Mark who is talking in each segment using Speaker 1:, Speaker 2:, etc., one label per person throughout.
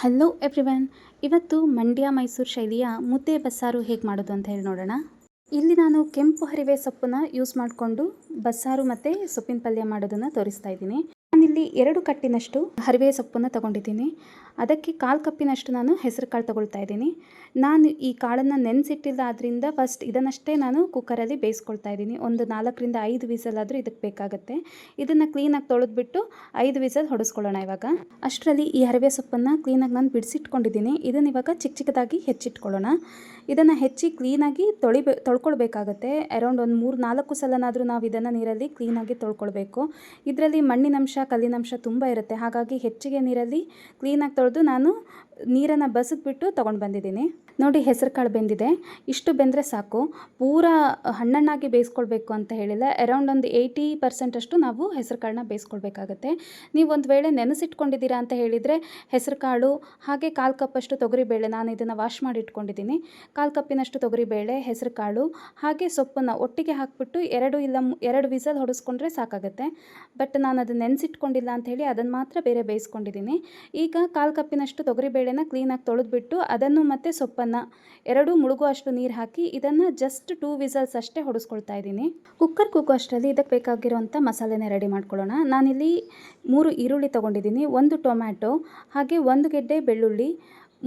Speaker 1: Hello everyone ಇವತ್ತು ಮಂಡ್ಯ ಮೈಸೂರು ಶೈಲಿಯ ಮುದ್ದೆ ಬಸ್ಸಾರು ಹೇಗೆ ಮಾಡೋದು ಅಂತ ಹೇಳಿ ನೋಡೋಣ. ಇಲ್ಲಿ ನಾನು ಕೆಂಪು ಹರಿವೆ ಸೊಪ್ಪನ್ನು ಯೂಸ್ ಮಾಡಿಕೊಂಡು ಬಸ್ಸಾರು ಮತ್ತು ಸೊಪ್ಪಿನ ಪಲ್ಯ ಮಾಡೋದನ್ನು ತೋರಿಸ್ತಾ ಇದ್ದೀನಿ. ನಾನಿಲ್ಲಿ ಎರಡು ಕಟ್ಟಿನಷ್ಟು ಹರಿವೆ ಸೊಪ್ಪನ್ನು ತಗೊಂಡಿದ್ದೀನಿ. ಅದಕ್ಕೆ ಕಾಲು ಕಪ್ಪಿನಷ್ಟು ನಾನು ಹೆಸರು ಕಾಳು ತಗೊಳ್ತಾ ಇದ್ದೀನಿ. ನಾನು ಈ ಕಾಳನ್ನು ನೆನೆಸಿಟ್ಟಿಲ್ಲ ಆದ್ದರಿಂದ ಫಸ್ಟ್ ಇದನ್ನಷ್ಟೇ ನಾನು ಕುಕ್ಕರಲ್ಲಿ ಬೇಯಿಸ್ಕೊಳ್ತಾ ಇದ್ದೀನಿ. ಒಂದು ನಾಲ್ಕರಿಂದ ಐದು ವಿಸಲ್ ಆದರೂ ಇದಕ್ಕೆ ಬೇಕಾಗುತ್ತೆ. ಇದನ್ನು ಕ್ಲೀನಾಗಿ ತೊಳೆದ್ಬಿಟ್ಟು ಐದು ವಿಸಲ್ ಹೊಡಿಸ್ಕೊಳ್ಳೋಣ ಇವಾಗ. ಅಷ್ಟರಲ್ಲಿ ಈ ಹರಿವೆ ಸೊಪ್ಪನ್ನು ಕ್ಲೀನಾಗಿ ನಾನು ಬಿಡಿಸಿಟ್ಕೊಂಡಿದ್ದೀನಿ. ಇದನ್ನು ಇವಾಗ ಚಿಕ್ಕ ಚಿಕ್ಕದಾಗಿ ಹೆಚ್ಚಿಟ್ಕೊಳ್ಳೋಣ. ಇದನ್ನು ಹೆಚ್ಚಿ ಕ್ಲೀನಾಗಿ ತೊಳಿಬೆ, ತೊಳ್ಕೊಳ್ಬೇಕಾಗತ್ತೆ. ಅರೌಂಡ್ ಒಂದು ಮೂರು ನಾಲ್ಕು ಸಲನಾದರೂ ನಾವು ಇದನ್ನು ನೀರಲ್ಲಿ ಕ್ಲೀನಾಗಿ ತೊಳ್ಕೊಳ್ಬೇಕು. ಇದರಲ್ಲಿ ಮಣ್ಣಿನಂಶ ಕಲ್ಲಿನಂಶ ತುಂಬ ಇರುತ್ತೆ. ಹಾಗಾಗಿ ಹೆಚ್ಚಿಗೆ ನೀರಲ್ಲಿ ಕ್ಲೀನಾಗಿ ತೊಳೆದು ನಾನು ನೀರನ್ನು ಬಸಿದ್ಬಿಟ್ಟು ತೊಗೊಂಡು ಬಂದಿದ್ದೀನಿ. ನೋಡಿ ಹೆಸರು ಕಾಳು ಬೆಂದಿದೆ. ಇಷ್ಟು ಬೆಂದರೆ ಸಾಕು. ಪೂರ ಹಣ್ಣಣ್ಣಾಗಿ ಬೇಯಿಸ್ಕೊಳ್ಬೇಕು ಅಂತ ಹೇಳಿಲ್ಲ. ಅರೌಂಡ್ ಒಂದು ಏಯ್ಟಿ ಪರ್ಸೆಂಟಷ್ಟು ನಾವು ಹೆಸರು ಕಾಳನ್ನ ಬೇಯಿಸ್ಕೊಳ್ಬೇಕಾಗತ್ತೆ. ನೀವು ಒಂದು ವೇಳೆ ನೆನೆಸಿಟ್ಕೊಂಡಿದ್ದೀರಾ ಅಂತ ಹೇಳಿದರೆ ಹೆಸರು ಕಾಳು, ಹಾಗೆ ಕಾಲು ಕಪ್ಪಷ್ಟು ತೊಗರಿಬೇಳೆ ನಾನು ಇದನ್ನು ವಾಶ್ ಮಾಡಿ ಇಟ್ಕೊಂಡಿದ್ದೀನಿ. ಕಾಲು ಕಪ್ಪಿನಷ್ಟು ತೊಗರಿಬೇಳೆ, ಹೆಸರು ಕಾಳು, ಹಾಗೆ ಸೊಪ್ಪನ್ನು ಒಟ್ಟಿಗೆ ಹಾಕಿಬಿಟ್ಟು ಎರಡು ಇಲ್ಲ ಎರಡು ವಿಸಲ್ ಹೊಡೆಸ್ಕೊಂಡ್ರೆ ಸಾಕಾಗುತ್ತೆ. ಬಟ್ ನಾನು ಅದನ್ನು ನೆನೆಸಿಟ್ಕೊಂಡಿಲ್ಲ ಅಂತ ಹೇಳಿ ಅದನ್ನು ಮಾತ್ರ ಬೇರೆ ಬೇಯಿಸ್ಕೊಂಡಿದ್ದೀನಿ. ಈಗ ಕಾಲು ಕಪ್ಪಿನಷ್ಟು ತೊಗರಿಬೇಳೆನ ಕ್ಲೀನಾಗಿ ತೊಳೆದ್ಬಿಟ್ಟು ಅದನ್ನು ಮತ್ತು ಸೊಪ್ಪನ್ನು, ಎರಡೂ ಮುಳುಗುವಷ್ಟು ನೀರು ಹಾಕಿ ಇದನ್ನು ಜಸ್ಟ್ ಟೂ ವಿಸಲ್ಸ್ ಅಷ್ಟೇ ಹೊಡೆಸ್ಕೊಳ್ತಾ ಇದ್ದೀನಿ. ಕುಕ್ಕರ್ ಕೂಗೋ ಅಷ್ಟರಲ್ಲಿ ಇದಕ್ಕೆ ಬೇಕಾಗಿರೋಂಥ ಮಸಾಲೆನ ರೆಡಿ ಮಾಡ್ಕೊಳ್ಳೋಣ. ನಾನಿಲ್ಲಿ ಮೂರು ಈರುಳ್ಳಿ ತೊಗೊಂಡಿದ್ದೀನಿ, ಒಂದು ಟೊಮ್ಯಾಟೊ, ಹಾಗೆ ಒಂದು ಗೆಡ್ಡೆ ಬೆಳ್ಳುಳ್ಳಿ,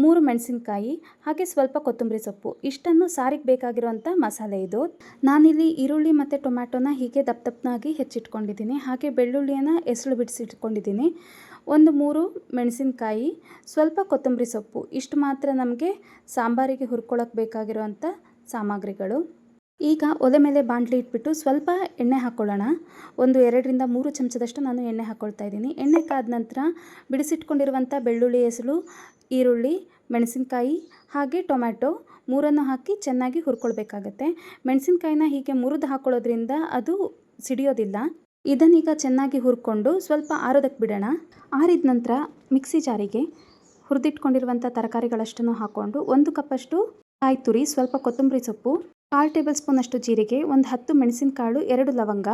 Speaker 1: ಮೂರು ಮೆಣಸಿನಕಾಯಿ, ಹಾಗೆ ಸ್ವಲ್ಪ ಕೊತ್ತಂಬರಿ ಸೊಪ್ಪು. ಇಷ್ಟನ್ನು ಸಾರಿಗೆ ಬೇಕಾಗಿರುವಂಥ ಮಸಾಲೆ ಇದು. ನಾನಿಲ್ಲಿ ಈರುಳ್ಳಿ ಮತ್ತು ಟೊಮ್ಯಾಟೊನ ಹೀಗೆ ದಪ್ಪ ದಪ್ಪನಾಗಿ ಹೆಚ್ಚಿಟ್ಕೊಂಡಿದ್ದೀನಿ. ಹಾಗೆ ಬೆಳ್ಳುಳ್ಳಿಯನ್ನು ಎಸಳು ಬಿಡಿಸಿಟ್ಕೊಂಡಿದ್ದೀನಿ. ಒಂದು ಮೂರು ಮೆಣಸಿನಕಾಯಿ, ಸ್ವಲ್ಪ ಕೊತ್ತಂಬರಿ ಸೊಪ್ಪು. ಇಷ್ಟು ಮಾತ್ರ ನಮಗೆ ಸಾಂಬಾರಿಗೆ ಹುರ್ಕೊಳ್ಳೋಕೆ ಬೇಕಾಗಿರುವಂಥ ಸಾಮಗ್ರಿಗಳು. ಈಗ ಒಲೆ ಮೇಲೆ ಬಾಣಲಿ ಇಟ್ಬಿಟ್ಟು ಸ್ವಲ್ಪ ಎಣ್ಣೆ ಹಾಕ್ಕೊಳ್ಳೋಣ ಒಂದು ಎರಡರಿಂದ ಮೂರು ಚಮಚದಷ್ಟು ನಾನು ಎಣ್ಣೆ ಹಾಕ್ಕೊಳ್ತಾ ಇದ್ದೀನಿ. ಎಣ್ಣೆ ಕಾದ ನಂತರ ಬಿಡಿಸಿಟ್ಕೊಂಡಿರುವಂಥ ಬೆಳ್ಳುಳ್ಳಿ ಎಸಳು ಈರುಳ್ಳಿ, ಮೆಣಸಿನಕಾಯಿ ಹಾಗೆ ಟೊಮ್ಯಾಟೊ ಮೂರನ್ನು ಹಾಕಿ ಚೆನ್ನಾಗಿ ಹುರ್ಕೊಳ್ಬೇಕಾಗತ್ತೆ. ಮೆಣಸಿನಕಾಯಿನ ಹೀಗೆ ಮುರಿದು ಹಾಕ್ಕೊಳ್ಳೋದ್ರಿಂದ ಅದು ಸಿಡಿಯೋದಿಲ್ಲ. ಇದನ್ನೀಗ ಚೆನ್ನಾಗಿ ಹುರ್ಕೊಂಡು ಸ್ವಲ್ಪ ಆರೋದಕ್ಕೆ ಬಿಡೋಣ. ಆರಿದ ನಂತರ ಮಿಕ್ಸಿ ಜಾರಿಗೆ ಹುರಿದಿಟ್ಕೊಂಡಿರುವಂಥ ತರಕಾರಿಗಳಷ್ಟನ್ನು ಹಾಕ್ಕೊಂಡು ಒಂದು ಕಪ್ಪಷ್ಟು ಕಾಯಿ ತುರಿ, ಸ್ವಲ್ಪ ಕೊತ್ತಂಬರಿ ಸೊಪ್ಪು, ಕಾಲು ಟೇಬಲ್ ಸ್ಪೂನಷ್ಟು ಜೀರಿಗೆ, ಒಂದು ಹತ್ತು ಮೆಣಸಿನಕಾಳು, ಎರಡು ಲವಂಗ,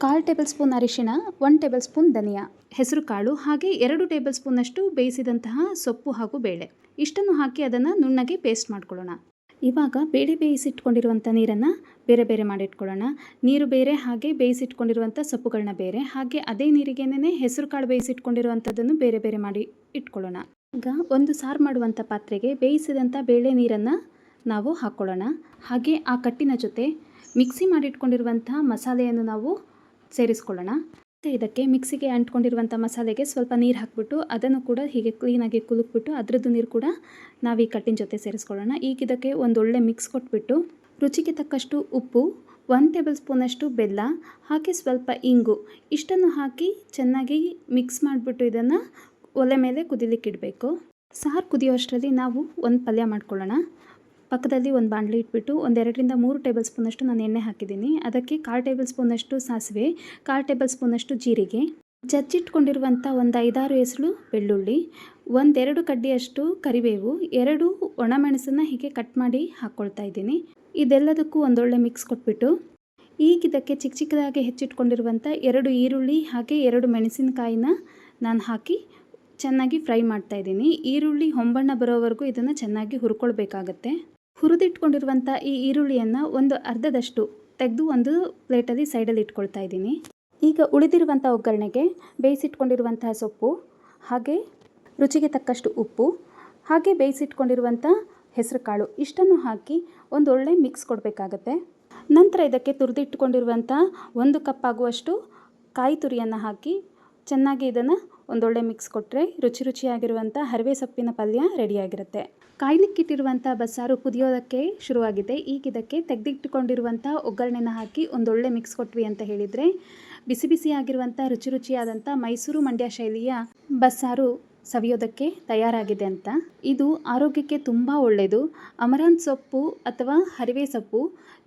Speaker 1: ಕಾಲು ಟೇಬಲ್ ಸ್ಪೂನ್ ಅರಿಶಿಣ ಒನ್ ಟೇಬಲ್ ಸ್ಪೂನ್ ಧನಿಯಾ, ಹೆಸರು ಕಾಳು, ಹಾಗೆ ಎರಡು ಟೇಬಲ್ ಸ್ಪೂನಷ್ಟು ಬೇಯಿಸಿದಂತಹ ಸೊಪ್ಪು ಹಾಗೂ ಬೇಳೆ. ಇಷ್ಟನ್ನು ಹಾಕಿ ಅದನ್ನು ನುಣ್ಣಗೆ ಪೇಸ್ಟ್ ಮಾಡ್ಕೊಳ್ಳೋಣ. ಇವಾಗ ಬೇಳೆ ಬೇಯಿಸಿಟ್ಕೊಂಡಿರುವಂಥ ನೀರನ್ನು ಬೇರೆ ಬೇರೆ ಮಾಡಿಟ್ಕೊಳ್ಳೋಣ. ನೀರು ಬೇರೆ ಹಾಗೆ ಬೇಯಿಸಿಟ್ಕೊಂಡಿರುವಂಥ ಸೊಪ್ಪುಗಳನ್ನ ಬೇರೆ ಹಾಗೆ ಅದೇ ನೀರಿಗೇನೆ ಹೆಸರು ಕಾಳು ಬೇಯಿಸಿಟ್ಕೊಂಡಿರುವಂಥದ್ದನ್ನು ಬೇರೆ ಬೇರೆ ಮಾಡಿ ಇಟ್ಕೊಳ್ಳೋಣ. ಈಗ ಒಂದು ಸಾರು ಮಾಡುವಂಥ ಪಾತ್ರೆಗೆ ಬೇಯಿಸಿದಂಥ ಬೇಳೆ ನೀರನ್ನು ನಾವು ಹಾಕ್ಕೊಳ್ಳೋಣ. ಹಾಗೆ ಆ ಕಟ್ಟಿನ ಜೊತೆ ಮಿಕ್ಸಿ ಮಾಡಿಟ್ಕೊಂಡಿರುವಂಥ ಮಸಾಲೆಯನ್ನು ನಾವು ಸೇರಿಸ್ಕೊಳ್ಳೋಣ. ಇದಕ್ಕೆ ಮಿಕ್ಸಿಗೆ ಅಂಟ್ಕೊಂಡಿರುವಂಥ ಮಸಾಲೆಗೆ ಸ್ವಲ್ಪ ನೀರು ಹಾಕ್ಬಿಟ್ಟು ಅದನ್ನು ಕೂಡ ಹೀಗೆ ಕ್ಲೀನಾಗಿ ಕುಲುಕ್ಬಿಟ್ಟು ಅದರದ್ದು ನೀರು ಕೂಡ ನಾವು ಈ ಕಟ್ಟಿನ ಜೊತೆ ಸೇರಿಸ್ಕೊಳ್ಳೋಣ. ಈಗ ಇದಕ್ಕೆ ಒಂದೊಳ್ಳೆ ಮಿಕ್ಸ್ ಕೊಟ್ಬಿಟ್ಟು ರುಚಿಗೆ ತಕ್ಕಷ್ಟು ಉಪ್ಪು ಒನ್ ಟೇಬಲ್ ಸ್ಪೂನಷ್ಟು ಬೆಲ್ಲ ಹಾಕಿ ಸ್ವಲ್ಪ ಇಂಗು ಇಷ್ಟನ್ನು ಹಾಕಿ ಚೆನ್ನಾಗಿ ಮಿಕ್ಸ್ ಮಾಡಿಬಿಟ್ಟು ಇದನ್ನು ಒಲೆ ಮೇಲೆ ಕುದಿಲಿಕ್ಕಿಡಬೇಕು. ಸಾರು ಕುದಿಯೋಷ್ಟರಲ್ಲಿ ನಾವು ಒಂದು ಪಲ್ಯ ಮಾಡ್ಕೊಳ್ಳೋಣ. ಪಕ್ಕದಲ್ಲಿ ಒಂದು ಬಾಣಲಿ ಇಟ್ಬಿಟ್ಟು ಒಂದೆರಡರಿಂದ ಮೂರು ಟೇಬಲ್ ಸ್ಪೂನಷ್ಟು ನಾನು ಎಣ್ಣೆ ಹಾಕಿದ್ದೀನಿ. ಅದಕ್ಕೆ ಕಾಲು ಟೇಬಲ್ ಸ್ಪೂನಷ್ಟು ಸಾಸಿವೆ, ಕಾಲು ಟೇಬಲ್ ಸ್ಪೂನಷ್ಟು ಜೀರಿಗೆ ಜಜ್ಜಿಟ್ಕೊಂಡಿರುವಂಥ ಒಂದು ಐದಾರು ಎಸಳು ಬೆಳ್ಳುಳ್ಳಿ ಒಂದೆರಡು ಕಡ್ಡಿಯಷ್ಟು ಕರಿಬೇವು, ಎರಡು ಒಣಮೆಣಸನ್ನು ಹೀಗೆ ಕಟ್ ಮಾಡಿ ಹಾಕ್ಕೊಳ್ತಾ ಇದ್ದೀನಿ. ಇದೆಲ್ಲದಕ್ಕೂ ಒಂದೊಳ್ಳೆ ಮಿಕ್ಸ್ ಕೊಟ್ಬಿಟ್ಟು ಈಗ ಇದಕ್ಕೆ ಚಿಕ್ಕ ಚಿಕ್ಕದಾಗಿ ಹೆಚ್ಚಿಟ್ಕೊಂಡಿರುವಂಥ ಎರಡು ಈರುಳ್ಳಿ ಹಾಗೆ ಎರಡು ಮೆಣಸಿನಕಾಯಿನ ನಾನು ಹಾಕಿ ಚೆನ್ನಾಗಿ ಫ್ರೈ ಮಾಡ್ತಾ ಇದ್ದೀನಿ. ಈರುಳ್ಳಿ, ಹೊಂಬಣ್ಣ ಬರೋವರೆಗೂ ಇದನ್ನು ಚೆನ್ನಾಗಿ ಹುರ್ಕೊಳ್ಬೇಕಾಗತ್ತೆ. ಹುರಿದಿಟ್ಕೊಂಡಿರುವಂಥ ಈ ಈರುಳ್ಳಿಯನ್ನು ಒಂದು ಅರ್ಧದಷ್ಟು ತೆಗೆದು ಒಂದು ಪ್ಲೇಟಲ್ಲಿ ಸೈಡಲ್ಲಿ ಇಟ್ಕೊಳ್ತಾ ಇದ್ದೀನಿ. ಈಗ ಉಳಿದಿರುವಂಥ ಒಗ್ಗರಣೆಗೆ ಬೇಯಿಸಿಟ್ಕೊಂಡಿರುವಂತಹ ಸೊಪ್ಪು, ಹಾಗೆ ರುಚಿಗೆ ತಕ್ಕಷ್ಟು ಉಪ್ಪು, ಹಾಗೆ ಬೇಯಿಸಿಟ್ಕೊಂಡಿರುವಂಥ ಹೆಸರು ಕಾಳು ಇಷ್ಟನ್ನು ಹಾಕಿ ಒಂದು ಒಳ್ಳೆ ಮಿಕ್ಸ್ ಕೊಡಬೇಕಾಗತ್ತೆ. ನಂತರ ಇದಕ್ಕೆ ತುರಿದಿಟ್ಟುಕೊಂಡಿರುವಂಥ ಒಂದು ಕಪ್ ಆಗುವಷ್ಟು ಕಾಯಿ ತುರಿಯನ್ನು ಹಾಕಿ ಚೆನ್ನಾಗಿ ಇದನ್ನು ಒಂದೊಳ್ಳೆ ಮಿಕ್ಸ್ ಕೊಟ್ಟರೆ ರುಚಿ ರುಚಿಯಾಗಿರುವಂಥ ಹರಿವೆ ಸೊಪ್ಪಿನ ಪಲ್ಯ ರೆಡಿಯಾಗಿರುತ್ತೆ ಕಾಯ್ಲಿಕ್ಕಿಟ್ಟಿರುವಂಥ ಬಸ್ಸಾರು ಕುದಿಯೋದಕ್ಕೆ ಶುರುವಾಗಿದೆ. ಈಗ ಇದಕ್ಕೆ ತೆಗೆದಿಟ್ಟುಕೊಂಡಿರುವಂಥ ಒಗ್ಗರಣೆನ ಹಾಕಿ ಒಂದೊಳ್ಳೆ ಮಿಕ್ಸ್ ಕೊಟ್ವಿ ಅಂತ ಹೇಳಿದರೆ, ಬಿಸಿ ಬಿಸಿಯಾಗಿರುವಂಥ ರುಚಿ ರುಚಿಯಾದಂಥ ಮೈಸೂರು ಮಂಡ್ಯ ಶೈಲಿಯ ಬಸ್ಸಾರು ಸವಿಯೋದಕ್ಕೆ ತಯಾರಾಗಿದೆ ಅಂತ. ಇದು ಆರೋಗ್ಯಕ್ಕೆ ತುಂಬ ಒಳ್ಳೆಯದು ಅಮರಾಂತ್ ಸೊಪ್ಪು ಅಥವಾ ಹರಿವೆ ಸೊಪ್ಪು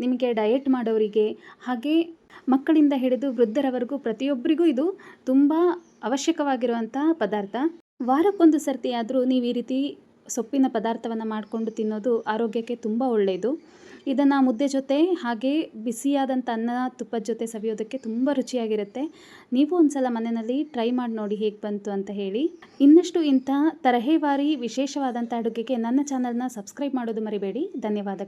Speaker 1: ನಿಮಗೆ ಡಯೆಟ್ ಮಾಡೋರಿಗೆ ಹಾಗೆ ಮಕ್ಕಳಿಂದ ಹಿಡಿದು ವೃದ್ಧರವರೆಗೂ ಪ್ರತಿಯೊಬ್ಬರಿಗೂ ಇದು ತುಂಬ ಅವಶ್ಯಕವಾಗಿರುವಂಥ ಪದಾರ್ಥ. ವಾರಕ್ಕೊಂದು ಸರ್ತಿಯಾದರೂ ನೀವು ಈ ರೀತಿ ಸೊಪ್ಪಿನ ಪದಾರ್ಥವನ್ನು ಮಾಡಿಕೊಂಡು ತಿನ್ನೋದು ಆರೋಗ್ಯಕ್ಕೆ ತುಂಬ ಒಳ್ಳೆಯದು ಇದನ್ನು ಮುದ್ದೆ ಜೊತೆ ಹಾಗೆ ಬಿಸಿಯಾದಂಥ ಅನ್ನ ತುಪ್ಪದ ಜೊತೆ ಸವಿಯೋದಕ್ಕೆ ತುಂಬ ರುಚಿಯಾಗಿರುತ್ತೆ. ನೀವು ಒಂದು ಸಲ ಮನೆಯಲ್ಲಿ ಟ್ರೈ ಮಾಡಿ ನೋಡಿ ಹೇಗೆ ಬಂತು ಅಂತ ಹೇಳಿ. ಇನ್ನಷ್ಟು ಇಂಥ ತರಹೇವಾರಿ ವಿಶೇಷವಾದಂಥ ಅಡುಗೆಗೆ ನನ್ನ ಚಾನಲ್ನ ಸಬ್ಸ್ಕ್ರೈಬ್ ಮಾಡೋದು ಮರಿಬೇಡಿ. ಧನ್ಯವಾದಗಳು.